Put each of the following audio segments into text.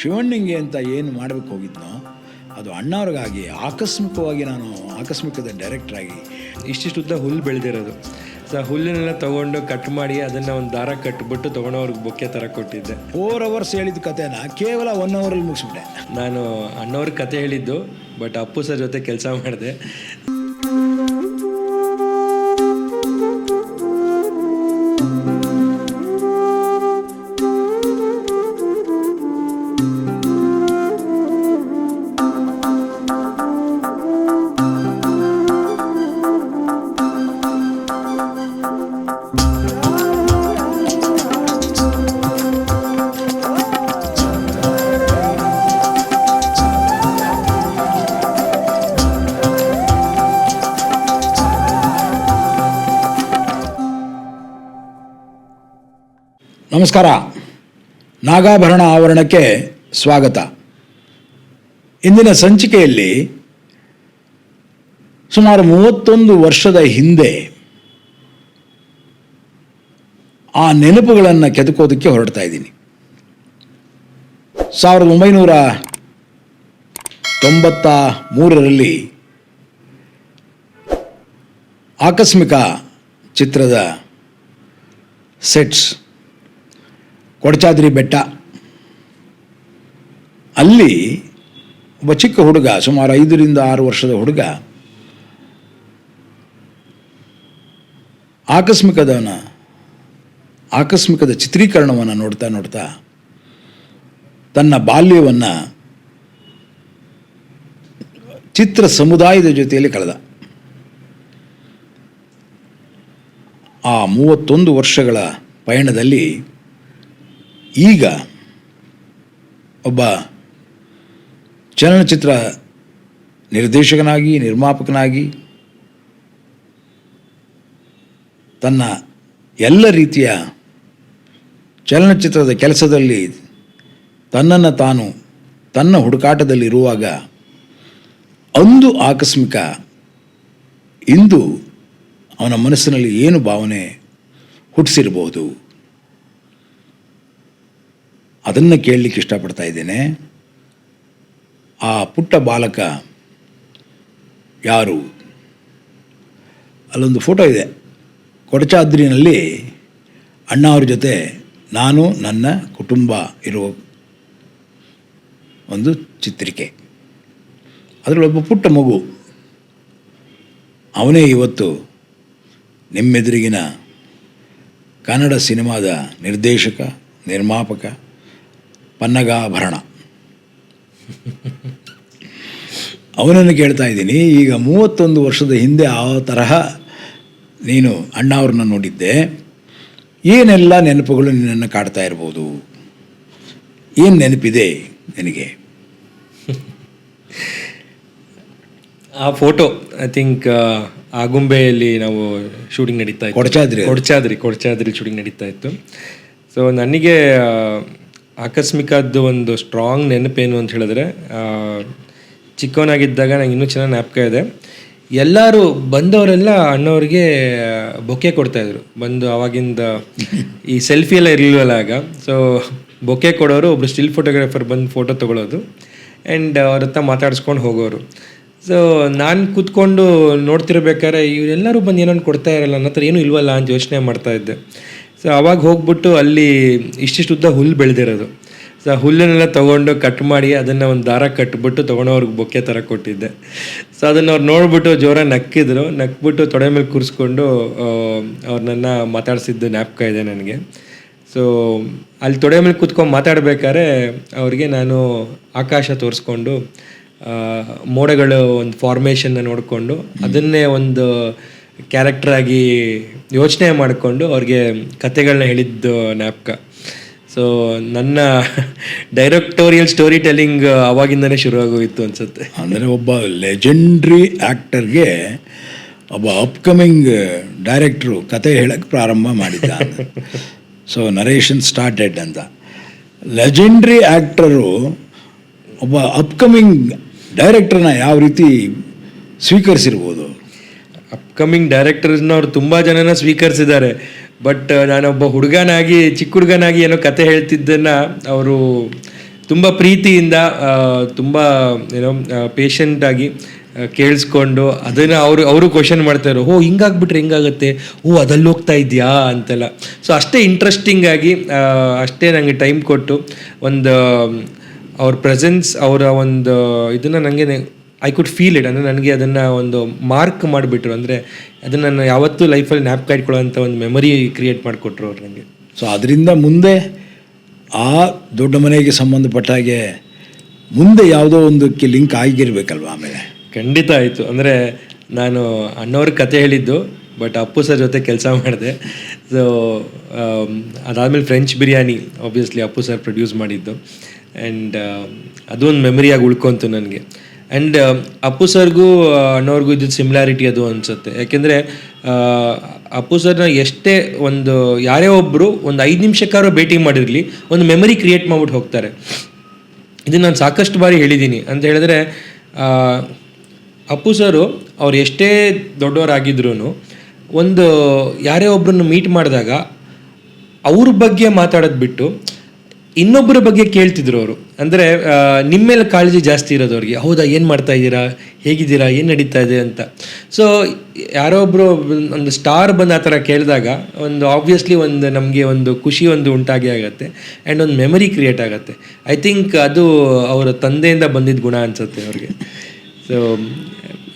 ಶಿವಣ್ಣಿಂಗೆ ಅಂತ ಏನು ಮಾಡಬೇಕು ಹೋಗಿದ್ನೋ ಅದು ಅಣ್ಣವ್ರಿಗಾಗಿ ಆಕಸ್ಮಿಕವಾಗಿ ನಾನು ಆಕಸ್ಮಿಕದ ಡೈರೆಕ್ಟ್ರಾಗಿ ಇಷ್ಟಿಷ್ಟು ಉದ್ದ ಹುಲ್ಲು ಬೆಳೆದಿರೋದು. ಸೊ ಹುಲ್ಲನ್ನೆಲ್ಲ ತೊಗೊಂಡು ಕಟ್ ಮಾಡಿ ಅದನ್ನು ಒಂದು ದಾರ ಕಟ್ಬಿಟ್ಟು ತೊಗೊಂಡವ್ರಿಗೆ ಬೊಕ್ಕೆ ಥರ ಕೊಟ್ಟಿದ್ದೆ. ಫೋರ್ ಅವರ್ಸ್ ಹೇಳಿದ ಕಥೆನ ಕೇವಲ ಒನ್ ಅವರಲ್ಲಿ ಮುಗಿಸ್ಬಿಟ್ಟೆ. ನಾನು ಅಣ್ಣವ್ರ ಕತೆ ಹೇಳಿದ್ದು ಬಟ್ ಅಪ್ಪು ಸರ್ ಜೊತೆ ಕೆಲಸ ಮಾಡಿದೆ. ನಮಸ್ಕಾರ. ನಾಗಾಭರಣ ಆವರಣಕ್ಕೆ ಸ್ವಾಗತ. ಇಂದಿನ ಸಂಚಿಕೆಯಲ್ಲಿ ಸುಮಾರು ಮೂವತ್ತೊಂದು ವರ್ಷದ ಹಿಂದೆ ಆ ನೆನಪುಗಳನ್ನು ಕೆದಕೋದಕ್ಕೆ ಹೊರಡ್ತಾ ಇದ್ದೀನಿ. ಸಾವಿರದ ಒಂಬೈನೂರ ತೊಂಬತ್ತ ಮೂರರಲ್ಲಿ ಆಕಸ್ಮಿಕ ಚಿತ್ರದ ಸೆಟ್ಸ್ ಕೊಡಚಾದ್ರಿ ಬೆಟ್ಟ. ಅಲ್ಲಿ ಒಬ್ಬ ಚಿಕ್ಕ ಹುಡುಗ, ಸುಮಾರು ಐದರಿಂದ ಆರು ವರ್ಷದ ಹುಡುಗ, ಆಕಸ್ಮಿಕದವನ, ಆಕಸ್ಮಿಕದ ಚಿತ್ರೀಕರಣವನ್ನು ನೋಡ್ತಾ ನೋಡ್ತಾ ತನ್ನ ಬಾಲ್ಯವನ್ನು ಚಿತ್ರ ಸಮುದಾಯದ ಜೊತೆಯಲ್ಲಿ ಕಳೆದ. ಆ ಮೂವತ್ತೊಂದು ವರ್ಷಗಳ ಪಯಣದಲ್ಲಿ ಈಗ ಒಬ್ಬ ಚಲನಚಿತ್ರ ನಿರ್ದೇಶಕನಾಗಿ, ನಿರ್ಮಾಪಕನಾಗಿ ತನ್ನ ಎಲ್ಲ ರೀತಿಯ ಚಲನಚಿತ್ರದ ಕೆಲಸದಲ್ಲಿ ತನ್ನನ್ನು ತಾನು ತನ್ನ ಹುಡುಕಾಟದಲ್ಲಿರುವಾಗ ಅಂದು ಆಕಸ್ಮಿಕ ಇಂದು ಅವನ ಮನಸ್ಸಿನಲ್ಲಿ ಏನು ಭಾವನೆ ಹುಟ್ಟಿಸಿರಬಹುದು? ಅದನ್ನು ಕೇಳಲಿಕ್ಕೆ ಇಷ್ಟಪಡ್ತಾ ಇದ್ದೇನೆ. ಆ ಪುಟ್ಟ ಬಾಲಕ ಯಾರು? ಅಲ್ಲೊಂದು ಫೋಟೋ ಇದೆ. ಕೊಡಚಾದ್ರಿನಲ್ಲಿ ಅಣ್ಣ ಅವ್ರ ಜೊತೆ ನಾನು, ನನ್ನ ಕುಟುಂಬ ಇರುವ ಒಂದು ಚಿತ್ರಿಕೆ. ಅದರಲ್ಲೊಬ್ಬ ಪುಟ್ಟ ಮಗು. ಅವನೇ ಇವತ್ತು ನಿಮ್ಮೆದುರಿಗಿನ ಕನ್ನಡ ಸಿನಿಮಾದ ನಿರ್ದೇಶಕ, ನಿರ್ಮಾಪಕ ಪನ್ನಗಾಭರಣ. ಅವನನ್ನು ಕೇಳ್ತಾ ಇದ್ದೀನಿ ಈಗ ಮೂವತ್ತೊಂದು ವರ್ಷದ ಹಿಂದೆ ಆ ತರಹ ನೀನು ಅಣ್ಣ ಅವ್ರನ್ನ ನೋಡಿದ್ದೆ ಏನೆಲ್ಲ ನೆನಪುಗಳು ನಿನ್ನನ್ನು ಕಾಡ್ತಾ ಇರ್ಬೋದು? ಏನು ನೆನಪಿದೆ ನಿನಗೆ? ಆ ಫೋಟೋ ಐ ಥಿಂಕ್ ಆಗುಂಬೆಯಲ್ಲಿ ನಾವು ಶೂಟಿಂಗ್ ನಡೀತಾ ಇತ್ತು. ಕೊಡಚಾದ್ರಿ ಕೊಡಚಾದ್ರಿ ಕೊಡಚಾದ್ರಿ ಶೂಟಿಂಗ್ ನಡೀತಾ ಇತ್ತು. ಸೊ ನನಗೆ ಆ, ಆಕಸ್ಮಿಕದ್ದು ಒಂದು ಸ್ಟ್ರಾಂಗ್ ನೆನಪೇನು ಅಂತ ಹೇಳಿದ್ರೆ ಚಿಕ್ಕವನಾಗಿದ್ದಾಗ ನಂಗೆ ಇನ್ನೂ ಚೆನ್ನಾಗಿ ಜ್ಞಾಪಕ ಇದೆ. ಎಲ್ಲರೂ ಬಂದವರೆಲ್ಲ ಅಣ್ಣವ್ರಿಗೆ ಬೊಕ್ಕೆ ಕೊಡ್ತಾಯಿದ್ರು ಬಂದು ಅವಾಗಿಂದ ಈ ಸೆಲ್ಫಿ ಎಲ್ಲ ಇರಲಿಲ್ಲ ಆಗ. ಸೊ ಬೊಕ್ಕೆ ಕೊಡೋರು ಒಬ್ರು ಸ್ಟಿಲ್ ಫೋಟೋಗ್ರಾಫರ್ ಬಂದು ಫೋಟೋ ತೊಗೊಳೋದು. ಆ್ಯಂಡ್ ಅವ್ರ ಹತ್ರ ಮಾತಾಡಿಸ್ಕೊಂಡು ಹೋಗೋರು. ಸೊ ನಾನು ಕೂತ್ಕೊಂಡು ನೋಡ್ತಿರ್ಬೇಕಾದ್ರೆ ಇವರೆಲ್ಲರೂ ಬಂದು ಏನೋ ಕೊಡ್ತಾ ಇರಲ್ಲ ನನ್ನ ಹತ್ರ ಏನೂ ಇಲ್ವಲ್ಲ ಅಂತ ಯೋಚನೆ ಮಾಡ್ತಾ ಇದ್ದೆ. ಸೊ ಅವಾಗ ಹೋಗ್ಬಿಟ್ಟು ಅಲ್ಲಿ ಇಷ್ಟಿಷ್ಟು ಉದ್ದ ಹುಲ್ಲು ಬೆಳೆದಿರೋದು. ಸೊ ಹುಲ್ಲನ್ನೆಲ್ಲ ತೊಗೊಂಡು ಕಟ್ ಮಾಡಿ ಅದನ್ನು ಒಂದು ದಾರ ಕಟ್ಬಿಟ್ಟು ತೊಗೊಂಡವ್ರಿಗೆ ಬೊಕ್ಕೆ ಥರ ಕೊಟ್ಟಿದ್ದೆ. ಸೊ ಅದನ್ನು ಅವ್ರು ನೋಡ್ಬಿಟ್ಟು ಜೋರ ನಕ್ಕಿದ್ರು. ನಕ್ಬಿಟ್ಟು ತೊಡೆ ಮೇಲೆ ಕೂರಿಸ್ಕೊಂಡು ಅವ್ರನ್ನ ಮಾತಾಡಿಸಿದ್ದು ಜ್ಞಾಪಕ ಇದೆ ನನಗೆ. ಸೊ ಅಲ್ಲಿ ತೊಡೆ ಮೇಲೆ ಕೂತ್ಕೊಂಡು ಮಾತಾಡಬೇಕಾದ್ರೆ ಅವ್ರಿಗೆ ನಾನು ಆಕಾಶ ತೋರಿಸ್ಕೊಂಡು ಮೋಡಗಳು ಒಂದು ಫಾರ್ಮೇಷನ್ನ ನೋಡಿಕೊಂಡು ಅದನ್ನೇ ಒಂದು ಕ್ಯಾರೆಕ್ಟರ್ ಆಗಿ ಯೋಚನೆ ಮಾಡಿಕೊಂಡು ಅವ್ರಿಗೆ ಕತೆಗಳನ್ನ ಹೇಳಿದ್ದು ಜ್ಞಾಪಕ. ಸೊ ನನ್ನ ಡೈರೆಕ್ಟೋರಿಯಲ್ ಸ್ಟೋರಿ ಟೆಲ್ಲಿಂಗ್ ಅವಾಗಿಂದನೇ ಶುರುವಾಗೋಯಿತು ಅನ್ಸುತ್ತೆ. ಅಂದರೆ ಒಬ್ಬ ಲೆಜೆಂಡ್ರಿ ಆ್ಯಕ್ಟರ್ಗೆ ಒಬ್ಬ ಅಪ್ಕಮಿಂಗ್ ಡೈರೆಕ್ಟ್ರು ಕತೆ ಹೇಳಕ್ಕೆ ಪ್ರಾರಂಭ ಮಾಡಿದ್ದ. ಸೊ ನರೇಷನ್ ಸ್ಟಾರ್ಟೆಡ್ ಅಂತ. ಲೆಜೆಂಡ್ರಿ ಆ್ಯಕ್ಟರು ಒಬ್ಬ ಅಪ್ಕಮಿಂಗ್ ಡೈರೆಕ್ಟ್ರನ್ನ ಯಾವ ರೀತಿ ಸ್ವೀಕರಿಸಿರ್ಬೋದು? ಅಪ್ಕಮಿಂಗ್ ಡೈರೆಕ್ಟರ್ಸ್ನ ಅವ್ರು ತುಂಬ ಜನನ ಸ್ವೀಕರಿಸಿದ್ದಾರೆ. ಬಟ್ ನಾನೊಬ್ಬ ಹುಡುಗನಾಗಿ, ಚಿಕ್ಕ ಹುಡುಗನಾಗಿ ಏನೋ ಕತೆ ಹೇಳ್ತಿದ್ದನ್ನ ಅವರು ತುಂಬ ಪ್ರೀತಿಯಿಂದ ತುಂಬ ಏನೋ ಪೇಷಂಟಾಗಿ ಕೇಳಿಸ್ಕೊಂಡು ಅದನ್ನು ಅವರು ಅವರು ಕ್ವಶನ್ ಮಾಡ್ತಾರೆ ಓ, ಹಿಂಗಾಗ್ಬಿಟ್ರೆ ಹಿಂಗಾಗುತ್ತೆ? ಓ ಅದಲ್ಲಿ ಹೋಗ್ತಾ ಇದೆಯಾ? ಅಂತೆಲ್ಲ. ಸೊ ಅಷ್ಟೇ ಇಂಟ್ರೆಸ್ಟಿಂಗಾಗಿ ಅಷ್ಟೇ ನನಗೆ ಟೈಮ್ ಕೊಟ್ಟು ಒಂದು, ಅವ್ರ ಪ್ರೆಸೆನ್ಸ್ ಅವರ ಒಂದು ಇದನ್ನು ನನಗೆ ಐ ಕುಡ್ ಫೀಲ್ ಇಟ್ ಅಂದರೆ ನನಗೆ ಅದನ್ನು ಒಂದು ಮಾರ್ಕ್ ಮಾಡಿಬಿಟ್ರು. ಅಂದರೆ ಅದನ್ನು ನಾನು ಯಾವತ್ತೂ ಲೈಫಲ್ಲಿ ನ್ಯಾಪ್ ಇಟ್ಕೊಳ್ಳೋಂಥ ಒಂದು ಮೆಮೊರಿ ಕ್ರಿಯೇಟ್ ಮಾಡಿಕೊಟ್ರು ಅವ್ರು ನನಗೆ ಸೊ ಅದರಿಂದ ಮುಂದೆ ಆ ದೊಡ್ಡ ಮನೆಗೆ ಸಂಬಂಧಪಟ್ಟ ಹಾಗೆ ಮುಂದೆ ಯಾವುದೋ ಒಂದಕ್ಕೆ ಲಿಂಕ್ ಆಗಿರಬೇಕಲ್ವ ಆಮೇಲೆ? ಖಂಡಿತ ಆಯಿತು. ಅಂದರೆ ನಾನು ಅಣ್ಣವ್ರ ಕತೆ ಹೇಳಿದ್ದು ಬಟ್ ಅಪ್ಪು ಸರ್ ಜೊತೆ ಕೆಲಸ ಮಾಡಿದೆ. ಸೊ ಅದಾದಮೇಲೆ French Biryani obviously Appu sir produce ಮಾಡಿದ್ದು. ಆ್ಯಂಡ್ ಅದೊಂದು ಒಂದು ಮೆಮರಿಯಾಗಿ ಉಳ್ಕೊಂತು ನನಗೆ. ಆ್ಯಂಡ್ ಅಪ್ಪು ಸರ್ಗೂ ಅಣ್ಣವ್ರಿಗೂ ಇದ್ದಿದ್ದು ಸಿಮಿಲಾರಿಟಿ ಅದು ಅನಿಸುತ್ತೆ. ಯಾಕೆಂದರೆ ಅಪ್ಪು ಸರ್ನ ಎಷ್ಟೇ ಒಂದು, ಯಾರೇ ಒಬ್ಬರು ಒಂದು ಐದು ನಿಮಿಷಕ್ಕಾದ್ರೂ ಭೇಟಿ ಮಾಡಿರಲಿ, ಒಂದು ಮೆಮರಿ ಕ್ರಿಯೇಟ್ ಮಾಡ್ಬಿಟ್ಟು ಹೋಗ್ತಾರೆ. ಇದನ್ನು ನಾನು ಸಾಕಷ್ಟು ಬಾರಿ ಹೇಳಿದ್ದೀನಿ ಅಂತ ಹೇಳಿದ್ರೆ ಅಪ್ಪು ಸರು ಅವ್ರು ಎಷ್ಟೇ ದೊಡ್ಡವರಾಗಿದ್ರು ಒಂದು, ಯಾರೇ ಒಬ್ಬರನ್ನು ಮೀಟ್ ಮಾಡಿದಾಗ, ಅವ್ರ ಬಗ್ಗೆ ಮಾತಾಡೋದು ಬಿಟ್ಟು ಇನ್ನೊಬ್ಬರ ಬಗ್ಗೆ ಕೇಳ್ತಿದ್ರು ಅವರು. ಅಂದರೆ ನಿಮ್ಮ ಮೇಲೆ ಕಾಳಜಿ ಜಾಸ್ತಿ ಇರೋದು ಅವ್ರಿಗೆ. ಹೌದಾ, ಏನು ಮಾಡ್ತಾ ಇದ್ದೀರಾ? ಹೇಗಿದ್ದೀರಾ? ಏನು ನಡೀತಾ ಇದೆ ಅಂತ. ಸೊ ಯಾರೋ ಒಬ್ಬರು ಒಂದು ಸ್ಟಾರ್ ಬಂದು ಆ ಥರ ಕೇಳಿದಾಗ, ಒಂದು ಆಬ್ವಿಯಸ್ಲಿ ಒಂದು ನಮಗೆ ಒಂದು ಖುಷಿ ಒಂದು ಉಂಟಾಗಿ ಆಗುತ್ತೆ. ಆ್ಯಂಡ್ ಒಂದು ಮೆಮರಿ ಕ್ರಿಯೇಟ್ ಆಗುತ್ತೆ. ಐ ಥಿಂಕ್ ಅದು ಅವರ ತಂದೆಯಿಂದ ಬಂದಿದ್ದ ಗುಣ ಅನಿಸುತ್ತೆ ಅವ್ರಿಗೆ. So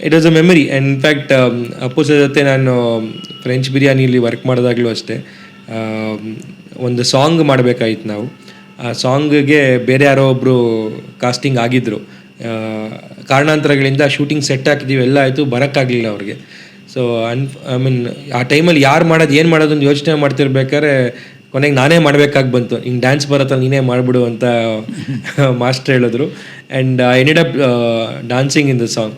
it was a memory and in fact Appu sir ಜೊತೆ ನಾನು ಫ್ರೆಂಚ್ ಬಿರಿಯಾನಿಲಿ ವರ್ಕ್ ಮಾಡಿದಾಗಲೂ ಅಷ್ಟೇ. ಒಂದು ಸಾಂಗ್ ಮಾಡಬೇಕಾಗಿತ್ತು ನಾವು. ಆ ಸಾಂಗ್ಗೆ ಬೇರೆ ಯಾರೋ ಒಬ್ಬರು ಕಾಸ್ಟಿಂಗ್ ಆಗಿದ್ದರು ಕಾರಣಾಂತರಗಳಿಂದ ಶೂಟಿಂಗ್ ಸೆಟ್ ಹಾಕಿದ್ದೀವಿ ಎಲ್ಲ ಆಯಿತು, ಬರೋಕ್ಕಾಗಲಿಲ್ಲ ಅವ್ರಿಗೆ. ಸೊ ಅನ್ ಐ ಮೀನ್ ಆ ಟೈಮಲ್ಲಿ ಯಾರು ಮಾಡೋದು, ಏನು ಮಾಡೋದು ಅಂತ ಯೋಚನೆ ಮಾಡ್ತಿರ್ಬೇಕಾದ್ರೆ, ಕೊನೆಗೆ ನಾನೇ ಮಾಡಬೇಕಾಗಿ ಬಂತು. ಹಿಂಗೆ ಡ್ಯಾನ್ಸ್ ಬರತ್ತಲ್ಲ, ನೀನೇ ಮಾಡಿಬಿಡು ಅಂತ ಮಾಸ್ಟರ್ ಹೇಳಿದ್ರು. And I need up dancing in the song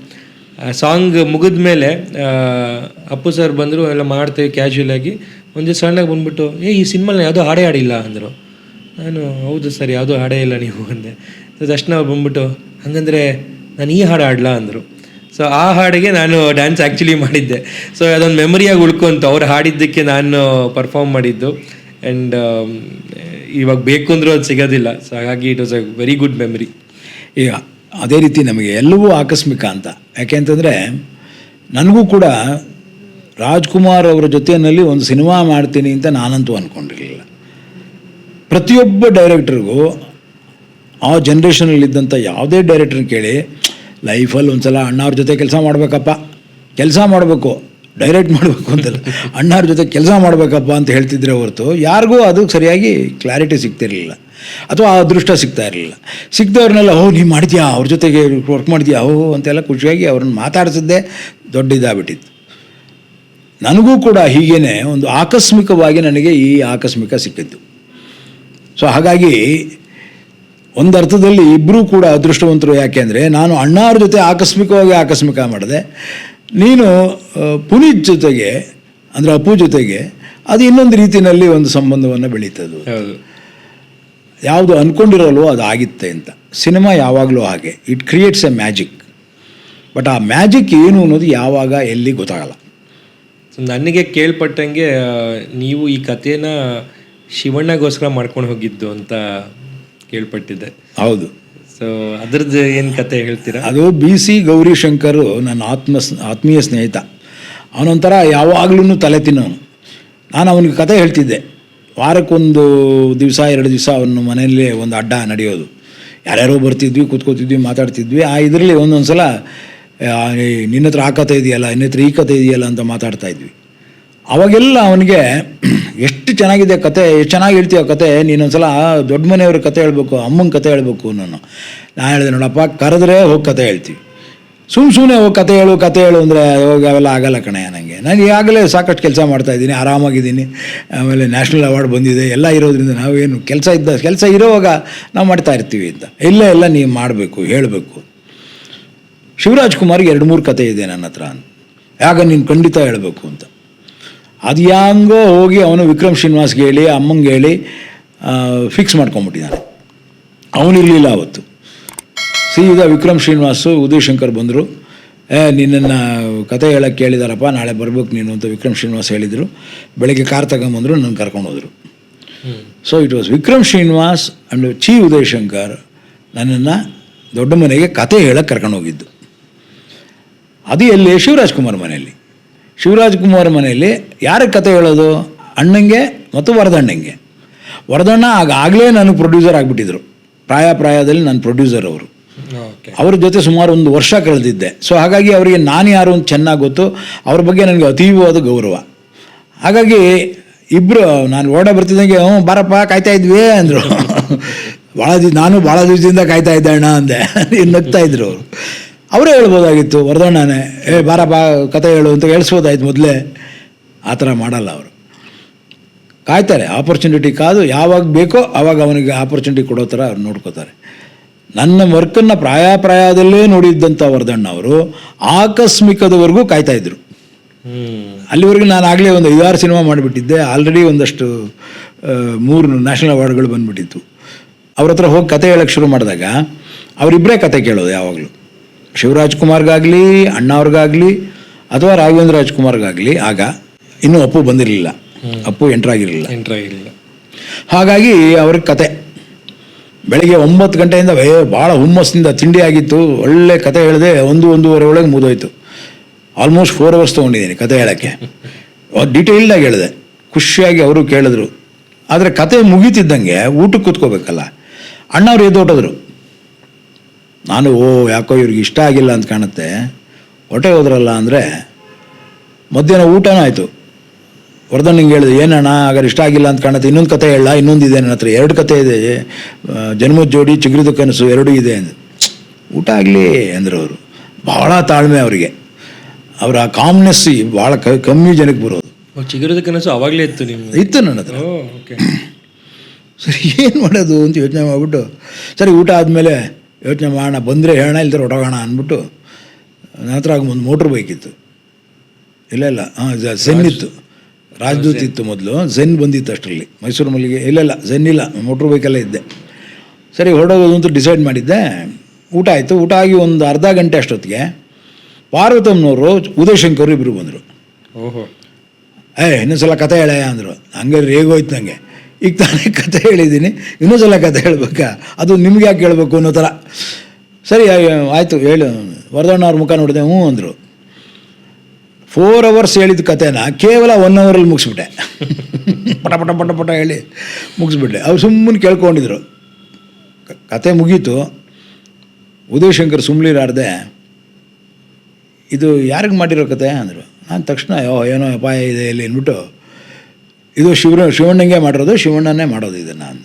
song ಮುಗಿದ ಮೇಲೆ ಅಪ್ಪು ಸರ್ ಬಂದರು, ಎಲ್ಲ ಮಾಡ್ತೇವೆ ಕ್ಯಾಶುಯಲ್ ಆಗಿ. ಒಂದು ಸಣ್ಣಗೆ ಬಂದ್ಬಿಟ್ಟು, ಏ, ಈ ಸಿನಿಮಾಲಿ ಯಾವುದೋ ಹಾಡೇ ಹಾಡಿಲ್ಲ, ಅಂದರು. ನಾನು, ಹೌದು ಸರ್, ಯಾವುದು ಹಾಡೇ ಇಲ್ಲ ನೀವು ಅಂದೆ. ಸೊ ತಕ್ಷಣ ಅವ್ರು ಬಂದ್ಬಿಟ್ಟು, ಹಂಗಂದ್ರೆ ನಾನು ಈ ಹಾಡು ಹಾಡ್ಲಾ? ಅಂದರು. ಸೊ ಆ ಹಾಡಿಗೆ ನಾನು ಡ್ಯಾನ್ಸ್ ಆ್ಯಕ್ಚುಲಿ ಮಾಡಿದ್ದೆ. ಸೊ ಅದೊಂದು ಮೆಮೊರಿಯಾಗಿ ಉಳ್ಕೊಂತು ಅವ್ರು ಹಾಡಿದ್ದಕ್ಕೆ ನಾನು ಪರ್ಫಾರ್ಮ್ ಮಾಡಿದ್ದು. ಆ್ಯಂಡ್ ಇವಾಗ ಬೇಕು ಅಂದರೂ ಅದು ಸಿಗೋದಿಲ್ಲ. ಸೊ ಹಾಗಾಗಿ it was a very good memory ಈಗ ಅದೇ ರೀತಿ ನಮಗೆ ಎಲ್ಲವೂ ಆಕಸ್ಮಿಕ ಅಂತ. ಯಾಕೆ ಅಂತಂದರೆ, ನನಗೂ ಕೂಡ ರಾಜ್ಕುಮಾರ್ ಅವರ ಜೊತೆಯಲ್ಲಿ ಒಂದು ಸಿನಿಮಾ ಮಾಡ್ತೀನಿ ಅಂತ ನಾನಂತೂ ಅಂದ್ಕೊಂಡಿರಲಿಲ್ಲ ಪ್ರತಿಯೊಬ್ಬ ಡೈರೆಕ್ಟ್ರಿಗೂ ಆ ಜನ್ರೇಷನಲ್ಲಿದ್ದಂಥ ಯಾವುದೇ ಡೈರೆಕ್ಟ್ರನ್ನ ಕೇಳಿ, ಲೈಫಲ್ಲಿ ಒಂದು ಸಲ ಅಣ್ಣವ್ರ ಜೊತೆ ಕೆಲಸ ಮಾಡಬೇಕಪ್ಪ, ಕೆಲಸ ಮಾಡಬೇಕು ಡೈರೆಕ್ಟ್ ಮಾಡಬೇಕು ಅಂತಲ್ಲ. ಅಣ್ಣವ್ರ ಜೊತೆ ಕೆಲಸ ಮಾಡಬೇಕಪ್ಪ ಅಂತ ಹೇಳ್ತಿದ್ರೆ ಹೊರತು ಯಾರಿಗೂ ಅದು ಸರಿಯಾಗಿ ಕ್ಲಾರಿಟಿ ಸಿಗ್ತಿರಲಿಲ್ಲ. ಅಥವಾ ಆ ಅದೃಷ್ಟ ಸಿಗ್ತಾ ಇರಲಿಲ್ಲ. ಸಿಗ್ತವ್ರನ್ನೆಲ್ಲ ಓ ನೀವು ಮಾಡಿದ್ಯಾ ಅವ್ರ ಜೊತೆಗೆ ವರ್ಕ್ ಮಾಡಿದ್ಯಾ ಓ ಅಂತೆಲ್ಲ ಖುಷಿಯಾಗಿ ಅವ್ರನ್ನ ಮಾತಾಡಿಸಿದ್ದೇ ದೊಡ್ಡ ಇದಾಗ್ಬಿಟ್ಟಿತ್ತು. ನನಗೂ ಕೂಡ ಹೀಗೇ ಒಂದು ಆಕಸ್ಮಿಕವಾಗಿ ನನಗೆ ಈ ಆಕಸ್ಮಿಕ ಸಿಕ್ಕಿದ್ದು. ಸೊ ಹಾಗಾಗಿ ಒಂದು ಅರ್ಥದಲ್ಲಿ ಇಬ್ಬರೂ ಕೂಡ ಅದೃಷ್ಟವಂತರು ಯಾಕೆಂದರೆ ನಾನು ಅಣ್ಣಾರ ಜೊತೆ ಆಕಸ್ಮಿಕವಾಗಿ ಆಕಸ್ಮಿಕ ಮಾಡಿದೆ. ನೀನು ಪುನೀತ್ ಜೊತೆಗೆ ಅಂದರೆ ಅಪ್ಪು ಜೊತೆಗೆ ಅದು ಇನ್ನೊಂದು ರೀತಿಯಲ್ಲಿ ಒಂದು ಸಂಬಂಧವನ್ನು ಬೆಳೀತದು. ಹೌದು. ಯಾವುದು ಅಂದ್ಕೊಂಡಿರೋಲ್ವೋ ಅದು ಆಗಿತ್ತೆ ಅಂತ. ಸಿನಿಮಾ ಯಾವಾಗಲೂ ಹಾಗೆ. It creates a magic but ಆ ಮ್ಯಾಜಿಕ್ ಏನು ಅನ್ನೋದು ಯಾವಾಗ ಎಲ್ಲಿ ಗೊತ್ತಾಗಲ್ಲ. ನನಗೆ ಕೇಳ್ಪಟ್ಟಂಗೆ ನೀವು ಈ ಕಥೆನ ಶಿವಣ್ಣಗೋಸ್ಕರ ಮಾಡ್ಕೊಂಡು ಹೋಗಿದ್ದು ಅಂತ ಕೇಳ್ಪಟ್ಟಿದ್ದೆ. ಹೌದು. ಸೊ ಅದ್ರದ್ದು ಏನು ಕತೆ ಹೇಳ್ತೀರಾ? ಅದು ಬಿ ಸಿ ಗೌರಿಶಂಕರು ನನ್ನ ಆತ್ಮ ಆತ್ಮೀಯ ಸ್ನೇಹಿತ. ಅವನೊಂಥರ ಯಾವಾಗಲೂ ತಲೆ ತಿನ್ನೋನು. ನಾನು ಅವನಿಗೆ ಕತೆ ಹೇಳ್ತಿದ್ದೆ. ವಾರಕ್ಕೊಂದು ದಿವಸ ಎರಡು ದಿವಸ ಅವನು ಮನೆಯಲ್ಲೇ ಒಂದು ಅಡ್ಡ ನಡೆಯೋದು. ಯಾರ್ಯಾರೋ ಬರ್ತಿದ್ವಿ ಕೂತ್ಕೋತಿದ್ವಿ ಮಾತಾಡ್ತಿದ್ವಿ. ಆ ಇದರಲ್ಲಿ ಒಂದೊಂದು ಸಲ ನಿನ್ನ ಹತ್ರ ಆ ಕತೆ ಇದೆಯಲ್ಲ ನಿನ್ನ ಹತ್ರ ಈ ಕತೆ ಇದೆಯಲ್ಲ ಅಂತ ಮಾತಾಡ್ತಾ ಇದ್ವಿ. ಅವಾಗೆಲ್ಲ ಅವನಿಗೆ ಎಷ್ಟು ಚೆನ್ನಾಗಿದೆ ಕತೆ, ಎಷ್ಟು ಚೆನ್ನಾಗಿ ಹೇಳ್ತೀಯ ಕತೆ, ನೀನೊಂದ್ಸಲ ದೊಡ್ಡ ಮನೆಯವ್ರ ಕತೆ ಹೇಳಬೇಕು, ಅಮ್ಮನ ಕತೆ ಹೇಳಬೇಕು ನಾನು ನಾನು ಹೇಳಿದೆ, ನೋಡಪ್ಪ, ಕರೆದ್ರೆ ಹೋಗಿ ಕತೆ ಹೇಳ್ತೀವಿ. ಸುಮ್ಮ ಸುಮ್ಮನೆ ಹೋಗಿ ಕತೆ ಹೇಳು ಕತೆ ಹೇಳು ಅಂದರೆ, ಹೋಗಿ ಅವೆಲ್ಲ ಆಗಲ್ಲ ಕಣೆ ನನಗೆ ನಾನು ಈಗಾಗಲೇ ಸಾಕಷ್ಟು ಕೆಲಸ ಮಾಡ್ತಾ ಇದ್ದೀನಿ, ಆರಾಮಾಗಿದ್ದೀನಿ. ಆಮೇಲೆ ನ್ಯಾಷನಲ್ ಅವಾರ್ಡ್ ಬಂದಿದೆ, ಎಲ್ಲ ಇರೋದ್ರಿಂದ ನಾವೇನು ಕೆಲಸ ಇದ್ದ, ಕೆಲಸ ಇರೋವಾಗ ನಾವು ಮಾಡ್ತಾ ಇರ್ತೀವಿ ಅಂತ. ಇಲ್ಲ ಎಲ್ಲ ನೀವು ಮಾಡಬೇಕು, ಹೇಳಬೇಕು. ಶಿವರಾಜ್ ಕುಮಾರ್ಗೆ ಎರಡು ಮೂರು ಕತೆ ಇದೆ ನನ್ನ ಹತ್ರ. ಯಾಗ ನೀನು ಖಂಡಿತ ಹೇಳಬೇಕು ಅಂತ. ಅದು ಹೆಂಗೋ ಹೋಗಿ ಅವನು ವಿಕ್ರಮ್ ಶ್ರೀನಿವಾಸ್ಗೆ ಹೇಳಿ ಅಮ್ಮಂಗೆ ಹೇಳಿ ಫಿಕ್ಸ್ ಮಾಡ್ಕೊಂಬಿಟ್ಟಿದ್ದಾನೆ. ಅವನಿರಲಿಲ್ಲ ಅವತ್ತು. ಸೀದಾ ವಿಕ್ರಮ್ ಶ್ರೀನಿವಾಸು ಉದಯ್ ಶಂಕರ್ ಬಂದರು. ಏ ನಿನ್ನನ್ನು ಕತೆ ಹೇಳೋಕ್ಕೆ ಕೇಳಿದಾರಪ್ಪ ನಾಳೆ ಬರ್ಬೇಕು ನೀನು ಅಂತ ವಿಕ್ರಮ್ ಶ್ರೀನಿವಾಸ್ ಹೇಳಿದರು. ಬೆಳಗ್ಗೆ ಕಾರ್ ತಗೊಂಬಂದರು ನನ್ನ ಕರ್ಕೊಂಡು ಹೋದರು. So it was Vikram Srinivas and Chi Uday Shankar ನನ್ನನ್ನು ದೊಡ್ಡ ಮನೆಗೆ ಕತೆ ಹೇಳಕ್ಕೆ ಕರ್ಕೊಂಡು ಹೋಗಿದ್ದು. ಅದು ಎಲ್ಲಿ? ಶಿವರಾಜ್ ಕುಮಾರ್ ಮನೆಯಲ್ಲಿ. ಶಿವರಾಜ್ ಕುಮಾರ್ ಮನೆಯಲ್ಲಿ ಯಾರಿಗೆ ಕತೆ ಹೇಳೋದು? ಅಣ್ಣಂಗೆ ಮತ್ತು ವರದಣ್ಣಂಗೆ. ವರದಣ್ಣ ಆಗ ಆಗಲೇ ನನಗೆ ಪ್ರೊಡ್ಯೂಸರ್ ಆಗಿಬಿಟ್ಟಿದ್ರು. ಪ್ರಾಯ ಪ್ರಾಯದಲ್ಲಿ ನಾನು ಪ್ರೊಡ್ಯೂಸರ್ ಅವರು. ಓಕೆ ಅವ್ರ ಜೊತೆ ಸುಮಾರು ಒಂದು ವರ್ಷ ಕಳೆದಿದ್ದೆ. ಸೊ ಹಾಗಾಗಿ ಅವರಿಗೆ ನಾನು ಯಾರು ಅಂತ ಚೆನ್ನಾಗಿ ಗೊತ್ತು. ಅವ್ರ ಬಗ್ಗೆ ನನಗೆ ಅತೀವವಾದ ಗೌರವ. ಹಾಗಾಗಿ ಇಬ್ಬರು ನಾನು ಓಡ ಬರ್ತಿದ್ದಂಗೆ ಹ್ಞೂ ಬಾರಪ್ಪ ಕಾಯ್ತಾ ಇದ್ವಿ ಅಂದರು. ಭಾಳ ದಿ ನಾನು ಭಾಳ ದಿವಸದಿಂದ ಕಾಯ್ತಾ ಇದ್ದೆ ಅಣ್ಣ ಅಂದೆ. ನಗ್ತಾ ಇದ್ರು ಅವರು. ಅವರೇ ಹೇಳ್ಬೋದಾಗಿತ್ತು ವರದಣ್ಣನೇ ಏ ಬಾ ಕತೆ ಹೇಳು ಅಂತ ಹೇಳ್ಸ್ಬೋದಾಯ್ತು ಮೊದಲೇ. ಆ ಥರ ಮಾಡಲ್ಲ ಅವರು. ಕಾಯ್ತಾರೆ ಆಪರ್ಚುನಿಟಿ ಕಾದು ಯಾವಾಗ ಬೇಕೋ ಆವಾಗ ಅವನಿಗೆ ಆಪರ್ಚುನಿಟಿ ಕೊಡೋ ಥರ ಅವ್ರು ನೋಡ್ಕೋತಾರೆ. ನನ್ನ ವರ್ಕನ್ನು ಪ್ರಾಯ ಪ್ರಾಯದಲ್ಲೇ ನೋಡಿದ್ದಂಥ ವರದಣ್ಣ ಅವರು ಆಕಸ್ಮಿಕದವರೆಗೂ ಕಾಯ್ತಾಯಿದ್ರು ಅಲ್ಲಿವರೆಗೂ ನಾನು ಆಗಲೇ ಒಂದು ಐದಾರು ಸಿನಿಮಾ ಮಾಡಿಬಿಟ್ಟಿದ್ದೆ. ಆಲ್ರೆಡಿ ಒಂದಷ್ಟು ಮೂರು ನ್ಯಾಷನಲ್ ಅವಾರ್ಡ್ಗಳು ಬಂದುಬಿಟ್ಟಿತ್ತು. ಅವ್ರ ಹತ್ರ ಹೋಗಿ ಕತೆ ಹೇಳಕ್ಕೆ ಶುರು ಮಾಡಿದಾಗ ಅವರಿಬ್ಬರೇ ಕತೆ ಕೇಳೋದು ಯಾವಾಗಲೂ. ಶಿವರಾಜ್ ಕುಮಾರ್ಗಾಗಲಿ ಅಣ್ಣವ್ರಿಗಾಗಲಿ ಅಥವಾ ರಾಘವೇಂದ್ರ ರಾಜ್ಕುಮಾರ್ಗಾಗಲಿ ಆಗ ಇನ್ನೂ ಅಪ್ಪು ಬಂದಿರಲಿಲ್ಲ. ಅಪ್ಪು ಎಂಟ್ರಾಗಿರಲಿಲ್ಲ. ಎಂಟ್ರಾಗಿರಲಿಲ್ಲ. ಹಾಗಾಗಿ ಅವ್ರ ಕತೆ. ಬೆಳಿಗ್ಗೆ ಒಂಬತ್ತು ಗಂಟೆಯಿಂದ ಏ ಭಾಳ ಹುಮ್ಮಸ್ಸಿಂದ ತಿಂಡಿ ಆಗಿತ್ತು. ಒಳ್ಳೆ ಕತೆ ಹೇಳಿದೆ ಒಂದು ಒಂದೂವರೆ ಒಳಗೆ ಮುಗಿದೋಯ್ತು. ಆಲ್ಮೋಸ್ಟ್ ಫೋರ್ ಅವರ್ಸ್ ತೊಗೊಂಡಿದ್ದೀನಿ ಕತೆ ಹೇಳೋಕ್ಕೆ. ಡೀಟೇಲ್ಡಾಗಿ ಹೇಳಿದೆ. ಖುಷಿಯಾಗಿ ಅವರು ಕೇಳಿದ್ರು. ಆದರೆ ಕತೆ ಮುಗೀತಿದ್ದಂಗೆ ಊಟಕ್ಕೆ ಕೂತ್ಕೋಬೇಕಲ್ಲ. ಅಣ್ಣವ್ರು ಎದ್ದೋಟದ್ರು. ನಾನು ಓ ಯಾಕೋ ಇವ್ರಿಗೆ ಇಷ್ಟ ಆಗಿಲ್ಲ ಅಂತ ಕಾಣುತ್ತೆ. ಹೊಟ್ಟೆ ಹೋದ್ರಲ್ಲ ಅಂದರೆ ಮಧ್ಯಾಹ್ನ ಊಟನೂ ಆಯಿತು. ವರ್ಧನ್ ಹಿಂಗೆ ಹೇಳಿದೆ ಏನಣ್ಣ ಹಾಗಾದ್ರೆ ಇಷ್ಟ ಆಗಿಲ್ಲ ಅಂತ ಕಾಣುತ್ತೆ. ಇನ್ನೊಂದು ಕತೆ ಹೇಳ ಇನ್ನೊಂದು ಇದೆ ನನ್ನ ಹತ್ರ. ಎರಡು ಕತೆ ಇದೆ. ಜನ್ಮದ ಜೋಡಿ ಚಿಗುರಿದ ಕನಸು ಎರಡೂ ಇದೆ ಅಂದ. ಊಟ ಆಗಲಿ ಅಂದರು ಅವರು. ಭಾಳ ತಾಳ್ಮೆ ಅವರಿಗೆ. ಅವರ ಕಾಮ್ನೆಸ್ ಭಾಳ ಕ ಕಮ್ಮಿ ಜನಕ್ಕೆ ಬರೋದು. ಚಿಗುರದ ಕನಸು ಅವಾಗಲೇ ಇತ್ತು ನಿಮ್ಗೆ? ಇತ್ತು ನನ್ನ ಹತ್ರ. ಸರಿ ಏನು ಮಾಡೋದು ಅಂತ ಯೋಚನೆ ಮಾಡಿಬಿಟ್ಟು ಸರಿ ಊಟ ಆದಮೇಲೆ ಯೋಚನೆ ಮಾಡೋಣ ಬಂದರೆ ಹೇಳೋಣ ಇಲ್ದ್ರೆ ಹೊಟ್ಟೋಗೋಣ ಅಂದ್ಬಿಟ್ಟು ನನ್ನ ಹತ್ರ ಆಗ ಒಂದು ಮೋಟ್ರ್ ಬೈಕ್ ಇತ್ತು. ಇಲ್ಲ ಇಲ್ಲ ಹಾಂ ಝೆನ್ ಇತ್ತು. ರಾಜದೂತ್ ಇತ್ತು ಮೊದಲು. ಝೆನ್ ಬಂದಿತ್ತು ಅಷ್ಟರಲ್ಲಿ. ಮೈಸೂರು ಮಲ್ಲಿಗೆ ಇಲ್ಲ ಇಲ್ಲ ಝೆನ್ ಇಲ್ಲ ಮೋಟ್ರ್ ಬೈಕಲ್ಲೇ ಇದ್ದೆ. ಸರಿ ಹೊರಡೋದು ಅಂತ ಡಿಸೈಡ್ ಮಾಡಿದ್ದೆ. ಊಟ ಆಯಿತು. ಊಟ ಆಗಿ ಒಂದು ಅರ್ಧ ಗಂಟೆ ಅಷ್ಟೊತ್ತಿಗೆ ಪಾರ್ವತಮ್ಮನವರು ಉದಯಶಂಕರ್ ಇಬ್ಬರು ಬಂದರು. ಓಹೋ. ಏ ಇನ್ನೊಂದ್ಸಲ ಕತೆ ಹೇಳ ಅಂದರು. ಹಂಗೆ ರೇಗೋಯ್ತು ನನಗೆ ಈಗ ತಾನೇ ಕತೆ ಹೇಳಿದ್ದೀನಿ. ಇನ್ನೊಂದ್ಸಲ ಕತೆ ಹೇಳಬೇಕಾ? ಅದು ನಿಮ್ಗೆ ಯಾಕೆ ಹೇಳ್ಬೇಕು ಅನ್ನೋ ಥರ. ಸರಿ ಆಯಿತು, ಹೇಳು. ವರದಣ್ಣ ಅವ್ರ ಮುಖ ನೋಡಿದೆ, ಹ್ಞೂ ಅಂದರು. ಫೋರ್ ಅವರ್ಸ್ ಹೇಳಿದ ಕತೆನ ಕೇವಲ ಒನ್ ಅವರಲ್ಲಿ ಮುಗಿಸ್ಬಿಟ್ಟೆ. ಪಟ ಪಟ ಪಟ ಪಟ ಹೇಳಿ ಮುಗಿಸ್ಬಿಟ್ಟೆ. ಅವ್ರು ಸುಮ್ಮನೆ ಕೇಳ್ಕೊಂಡಿದ್ರು. ಕತೆ ಮುಗೀತು. ಉದಯಶಂಕರ್ ಸುಮ್ಲಿರಾರ್ದೆ ಇದು ಯಾರಿಗೆ ಮಾಡಿರೋ ಕತೆ ಅಂದರು. ನಾನು ತಕ್ಷಣ ಯೋ ಏನೋ ಅಪಾಯ ಇದೆ ಇಲ್ಲಿ, ಅಂದ್ಬಿಟ್ಟು ಇದು ಶಿವ ಶಿವಣ್ಣಂಗೆ ಮಾಡಿರೋದು ಶಿವಣ್ಣನೇ ಮಾಡೋದು ಇದನ್ನು ನಾನು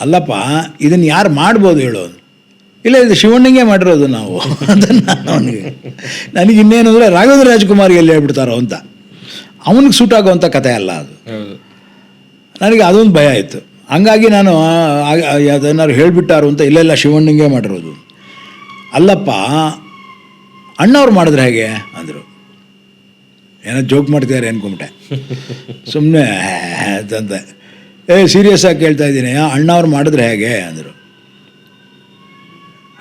ಅಲ್ಲಪ್ಪ ಇದನ್ನು ಯಾರು ಮಾಡ್ಬೋದು ಹೇಳೋದು ಇಲ್ಲ ಇದು ಶಿವಣ್ಣಂಗೆ ಮಾಡಿರೋದು ನಾವು. ಅದನ್ನು ನಾನು ಅವನಿಗೆ ನನಗೆ ಇನ್ನೇನು ಅಂದರೆ ರಾಘವೇಂದ್ರ ರಾಜ್ಕುಮಾರ್ಗೆ ಎಲ್ಲಿ ಹೇಳ್ಬಿಡ್ತಾರೋ ಅಂತ. ಅವನಿಗೆ ಸೂಟ್ ಆಗುವಂಥ ಕಥೆ ಅಲ್ಲ ಅದು. ನನಗೆ ಅದೊಂದು ಭಯ ಆಯಿತು. ಹಂಗಾಗಿ ನಾನು ಅದನ್ನಾರು ಹೇಳಿಬಿಟ್ಟಾರು ಅಂತ ಇಲ್ಲೆಲ್ಲ ಶಿವಣ್ಣಂಗೆ ಮಾಡಿರೋದು. ಅಲ್ಲಪ್ಪ ಅಣ್ಣವ್ರು ಮಾಡಿದ್ರೆ ಹೇಗೆ ಅಂದರು. ಏನೋ ಜೋಕ್ ಮಾಡ್ತಿದ್ದಾರೆ ಅನ್ಕೊಂಬಿಟ್ಟೆ ಸುಮ್ಮನೆ ಅಂತ ಏ ಸೀರಿಯಸ್ ಆಗಿ ಕೇಳ್ತಾ ಇದ್ದೀನಿ. ಅಣ್ಣವ್ರು ಮಾಡಿದ್ರೆ ಹೇಗೆ? ಅಂದರು.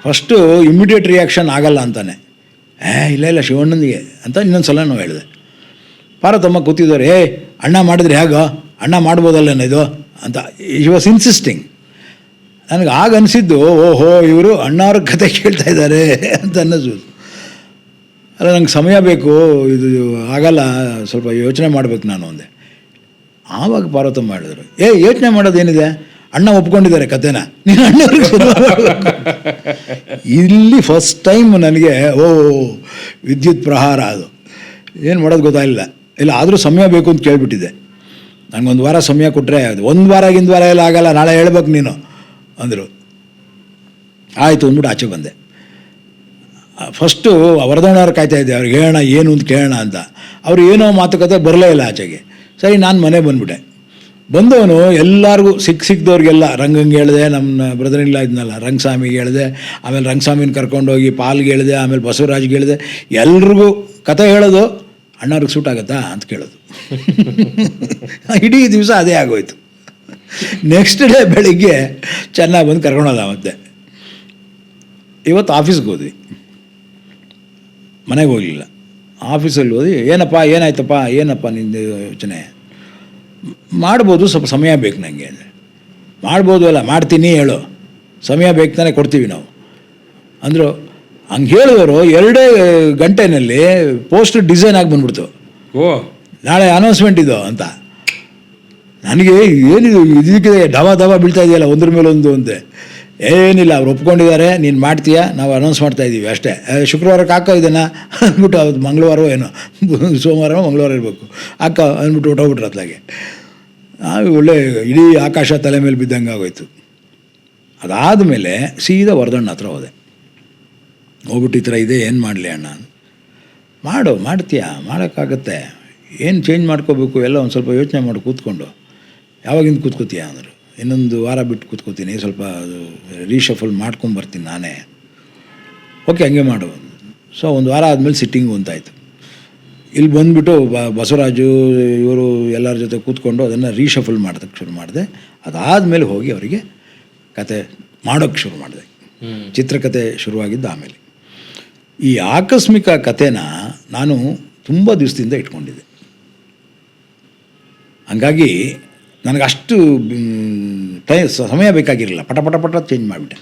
ಫಸ್ಟು ಇಮ್ಮಿಡಿಯೇಟ್ ರಿಯಾಕ್ಷನ್ ಆಗಲ್ಲ ಅಂತಾನೆ. ಏ, ಇಲ್ಲ ಇಲ್ಲ, ಶಿವಣ್ಣನಿಗೆ ಅಂತ ಇನ್ನೊಂದು ಸಲ ನಾವು ಹೇಳಿದೆ. ಪಾರತಮ್ಮ ಕೂತಿದ್ದಾರೆ. ಏ, ಅಣ್ಣ ಮಾಡಿದ್ರೆ ಹೇಗೋ? ಅಣ್ಣ ಮಾಡ್ಬೋದಲ್ಲೇನೋ ಇದು? ಅಂತ ಈ ವಾಸ್ ಇನ್ಸಿಸ್ಟಿಂಗ್ ನನಗೆ ಆಗ ಅನಿಸಿದ್ದು, ಓಹೋ, ಇವರು ಅಣ್ಣವ್ರ ಕತೆ ಕೇಳ್ತಾ ಇದ್ದಾರೆ ಅಂತ ಅನ್ನಿಸೋದು ಅಲ್ಲ, ನಂಗೆ ಸಮಯ ಬೇಕು, ಇದು ಆಗಲ್ಲ, ಸ್ವಲ್ಪ ಯೋಚನೆ ಮಾಡಬೇಕು ನಾನು ಅಂದೆ. ಆವಾಗ ಪಾರ್ವತ ಮಾಡಿದ್ರು. ಏ, ಯೋಚನೆ ಮಾಡೋದೇನಿದೆ ಅಣ್ಣ ಒಪ್ಕೊಂಡಿದ್ದಾರೆ ಕತೆನ ನೀನು ಅಣ್ಣ ಇಲ್ಲಿ ಫಸ್ಟ್ ಟೈಮ್ ನನಗೆ, ಓ ವಿದ್ಯುತ್ ಪ್ರಹಾರ ಅದು. ಏನು ಮಾಡೋದು ಗೊತ್ತಾಗಿಲ್ಲ ಇಲ್ಲ, ಆದರೂ ಸಮಯ ಬೇಕು ಅಂತ ಕೇಳಿಬಿಟ್ಟಿದ್ದೆ. ನನಗೊಂದು ವಾರ ಸಮಯ ಕೊಟ್ಟರೆ ಒಂದು ವಾರ ಆಗಿಂದ ವಾರ ಎಲ್ಲ ಆಗಲ್ಲ, ನಾಳೆ ಹೇಳ್ಬೇಕು ನೀನು, ಅಂದರು. ಆಯಿತು ಅಂದ್ಬಿಟ್ಟು ಆಚೆ ಬಂದೆ. ಫಸ್ಟು ವರದಣ್ಣವ್ರು ಕಾಯ್ತಾ ಇದ್ದೆ, ಅವ್ರಿಗೆ ಹೇಳೋಣ, ಏನು ಅಂತ ಕೇಳೋಣ ಅಂತ. ಅವ್ರು ಏನೋ ಮಾತುಕತೆ ಬರಲೇ ಇಲ್ಲ ಆಚೆಗೆ. ಸರಿ, ನಾನು ಮನೆ ಬಂದ್ಬಿಟ್ಟೆ. ಬಂದವನು ಎಲ್ಲರಿಗೂ ಸಿಕ್ಕ ಸಿಕ್ಕದವ್ರಿಗೆಲ್ಲ ರಂಗಂಗೆ ಹೇಳಿದೆ ನಮ್ಮ ಬ್ರದರ್ ಇಲ್ಲ ಇದ್ನಲ್ಲ, ರಂಗಸ್ವಾಮಿಗೆ ಹೇಳಿದೆ, ಆಮೇಲೆ ರಂಗಸ್ವಾಮಿನ ಕರ್ಕೊಂಡೋಗಿ ಪಾಲ್ಗೆ ಹೇಳಿದೆ, ಆಮೇಲೆ ಬಸವರಾಜ್ಗೆ ಹೇಳಿದೆ, ಎಲ್ರಿಗೂ ಕತೆ ಹೇಳೋದು ಅಣ್ಣವ್ರಿಗೆ ಸೂಟ್ ಆಗುತ್ತಾ ಅಂತ ಕೇಳೋದು. ಇಡೀ ದಿವಸ ಅದೇ ಆಗೋಯ್ತು. ನೆಕ್ಸ್ಟ್ ಡೇ ಬೆಳಿಗ್ಗೆ ಚೆನ್ನಾಗಿ ಬಂದು ಕರ್ಕೊಂಡೋದ ಮತ್ತೆ ಇವತ್ತು ಆಫೀಸ್ಗೆ ಹೋದ್ವಿ. ಮನೆಗೆ ಹೋಗಲಿಲ್ಲ. ಆಫೀಸಲ್ಲಿ ಹೋದಿ ಏನಪ್ಪ ಏನಾಯ್ತಪ್ಪ ಏನಪ್ಪ ನಿಂದು ಯೋಚನೆ? ಮಾಡ್ಬೋದು ಸ್ವಲ್ಪ ಸಮಯ ಬೇಕು ನನಗೆ ಅಂದರೆ. ಮಾಡ್ಬೋದು ಅಲ್ಲ ಮಾಡ್ತೀನಿ ಹೇಳು. ಸಮಯ ಬೇಕು ತಾನೇ ಕೊಡ್ತೀವಿ ನಾವು. ಅಂದರು ಹಂಗೆ ಹೇಳಿದವರು ಎರಡೇ ಗಂಟೆನಲ್ಲಿ ಪೋಸ್ಟ್ ಡಿಸೈನ್ ಆಗಿ ಬಂದ್ಬಿಡ್ತು. ಓ. ನಾಳೆ ಅನೌನ್ಸ್ಮೆಂಟ್ ಇದು ಅಂತ. ನನಗೆ ಏನಿದು ಇದಕ್ಕೆ ಡವಾ ದವ ಬೀಳ್ತಾ ಇದೆಯಲ್ಲ ಒಂದ್ರ ಮೇಲೆ ಒಂದು ಅಂತೆ ಏನಿಲ್ಲ, ಅವ್ರು ಒಪ್ಕೊಂಡಿದ್ದಾರೆ, ನೀನು ಮಾಡ್ತೀಯಾ? ನಾವು ಅನೌನ್ಸ್ ಮಾಡ್ತಾ ಇದ್ದೀವಿ ಅಷ್ಟೇ. ಶುಕ್ರವಾರಕ್ಕೆ ಹಾಕೋ ಇದನ್ನು ಅಂದ್ಬಿಟ್ಟು ಅದು ಮಂಗಳವಾರ ಏನೋ ಸೋಮವಾರ ಮಂಗಳವಾರ ಇರಬೇಕು. ಹಾಕ ಅಂದ್ಬಿಟ್ಟು ಹೊಟ್ಟೋಗ್ಬಿಟ್ರು ಅತ್ಲಾಗೆ. ಒಳ್ಳೆ ಇಡೀ ಆಕಾಶ ತಲೆ ಮೇಲೆ ಬಿದ್ದಂಗೆ ಆಗೋಯ್ತು. ಅದಾದಮೇಲೆ ಸೀದಾ ವರದಣ್ಣ ಹತ್ರ ಹೋದೆ. ಹೋಗ್ಬಿಟ್ಟು ಈ ಥರ ಇದೆ, ಏನು ಮಾಡಲಿ ಅಣ್ಣ? ಮಾಡು, ಮಾಡ್ತೀಯಾ? ಮಾಡೋಕ್ಕಾಗತ್ತೆ. ಏನು ಚೇಂಜ್ ಮಾಡ್ಕೋಬೇಕು? ಎಲ್ಲ ಒಂದು ಸ್ವಲ್ಪ ಯೋಚನೆ ಮಾಡಿ, ಕೂತ್ಕೊಂಡು. ಯಾವಾಗಿಂದ ಕೂತ್ಕೋತೀಯ ಅಂದರು. ಇನ್ನೊಂದು ವಾರ ಬಿಟ್ಟು ಕೂತ್ಕೋತೀನಿ ಸ್ವಲ್ಪ ಅದು ರೀಶಫಲ್ ಮಾಡ್ಕೊಂಬರ್ತೀನಿ ನಾನೇ. ಓಕೆ ಹಂಗೆ ಮಾಡು. ಸೊ ಒಂದು ವಾರ ಆದಮೇಲೆ ಸಿಟ್ಟಿಂಗು ಅಂತಾಯಿತು ಇಲ್ಲಿ ಬಂದುಬಿಟ್ಟು ಬ ಬಸವರಾಜು ಇವರು ಎಲ್ಲರ ಜೊತೆ ಕೂತ್ಕೊಂಡು ಅದನ್ನು ರೀಶಫಲ್ ಮಾಡೋದಕ್ಕೆ ಶುರು ಮಾಡಿದೆ. ಅದಾದಮೇಲೆ ಹೋಗಿ ಅವರಿಗೆ ಕತೆ ಮಾಡೋಕ್ಕೆ ಶುರು ಮಾಡಿದೆ. ಚಿತ್ರಕಥೆ ಶುರುವಾಗಿದ್ದು ಆಮೇಲೆ. ಈ ಆಕಸ್ಮಿಕ ಕಥೆನ ನಾನು ತುಂಬ ದಿವಸದಿಂದ ಇಟ್ಕೊಂಡಿದ್ದೆ. ಹಂಗಾಗಿ ನನಗೆ ಅಷ್ಟು ಟೈ ಸಮಯ ಬೇಕಾಗಿರಲಿಲ್ಲ. ಪಟ ಪಟ ಪಟ ಚೇಂಜ್ ಮಾಡಿಬಿಟ್ಟೆ.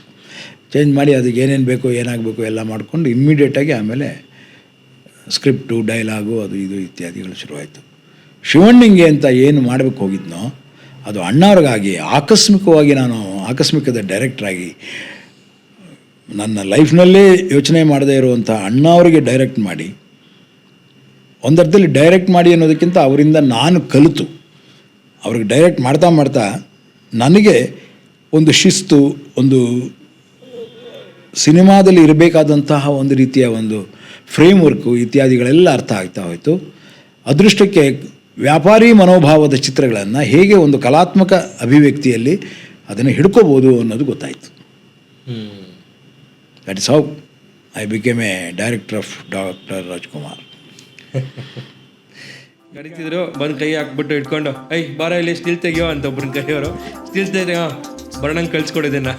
ಚೇಂಜ್ ಮಾಡಿ ಅದಕ್ಕೆ ಏನೇನು ಬೇಕು, ಏನಾಗಬೇಕು ಎಲ್ಲ ಮಾಡಿಕೊಂಡು ಇಮ್ಮಿಡಿಯೇಟಾಗಿ ಆಮೇಲೆ ಸ್ಕ್ರಿಪ್ಟು ಡೈಲಾಗು ಅದು ಇದು ಇತ್ಯಾದಿಗಳು ಶುರುವಾಯಿತು. ಶಿವಣ್ಣಿಂಗೆ ಅಂತ ಏನು ಮಾಡಬೇಕು ಹೋಗಿದ್ನೋ, ಅದು ಅಣ್ಣವ್ರಿಗಾಗಿ ಆಕಸ್ಮಿಕವಾಗಿ ನಾನು ಆಕಸ್ಮಿಕದ ಡೈರೆಕ್ಟ್ರಾಗಿ ನನ್ನ ಲೈಫ್ನಲ್ಲೇ ಯೋಚನೆ ಮಾಡದೇ ಇರುವಂಥ ಅಣ್ಣವ್ರಿಗೆ ಡೈರೆಕ್ಟ್ ಮಾಡಿ ಒಂದರ್ಥದಲ್ಲಿ ಡೈರೆಕ್ಟ್ ಮಾಡಿ ಅನ್ನೋದಕ್ಕಿಂತ ಅವರಿಂದ ನಾನು ಕಲಿತು. ಅವ್ರಿಗೆ ಡೈರೆಕ್ಟ್ ಮಾಡ್ತಾ ಮಾಡ್ತಾ ನನಗೆ ಒಂದು ಶಿಸ್ತು ಒಂದು ಸಿನಿಮಾದಲ್ಲಿ ಇರಬೇಕಾದಂತಹ ಒಂದು ರೀತಿಯ ಒಂದು ಫ್ರೇಮ್ ವರ್ಕು ಇತ್ಯಾದಿಗಳೆಲ್ಲ ಅರ್ಥ ಆಗ್ತಾ ಹೋಯಿತು. ಅದೃಷ್ಟಕ್ಕೆ ವ್ಯಾಪಾರಿ ಮನೋಭಾವದ ಚಿತ್ರಗಳನ್ನು ಹೇಗೆ ಒಂದು ಕಲಾತ್ಮಕ ಅಭಿವ್ಯಕ್ತಿಯಲ್ಲಿ ಅದನ್ನು ಹಿಡ್ಕೋಬೋದು ಅನ್ನೋದು ಗೊತ್ತಾಯಿತು. That is how I became a director of doctor Rajkumar ಕರಿತಿದ್ರು, ಬಂದು ಕೈ ಹಾಕ್ಬಿಟ್ಟು ಇಟ್ಕೊಂಡು ಐ ಬಾರ ಇಲ್ಲಿ ಸ್ಟಿಲ್ ತೆಗಿಯೋ ಅಂತ ಒಬ್ರನ್ನ ಕೈಯವರು. ಸ್ಟಿಲ್ ತೆಗಿಯೋ ಬರೋಣಂಗೆ ಕಳ್ಸ್ಕೊಡಿದ್ದನ್ನ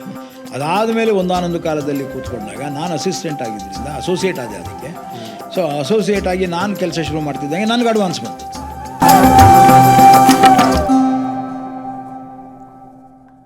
ಅದಾದ ಮೇಲೆ ಒಂದಾನೊಂದು ಕಾಲದಲ್ಲಿ ಕೂತ್ಕೊಂಡಾಗ ನಾನು ಅಸಿಸ್ಟೆಂಟ್ ಆಗಿದ್ದರಿಂದ ಅಸೋಸಿಯೇಟ್ ಆದೆ ಅದಕ್ಕೆ. ಸೊ ಅಸೋಸಿಯೇಟ್ ಆಗಿ ನಾನು ಕೆಲಸ ಶುರು ಮಾಡ್ತಿದ್ದಂಗೆ ನನಗೆ ಅಡ್ವಾನ್ಸ್ ಬಂತು.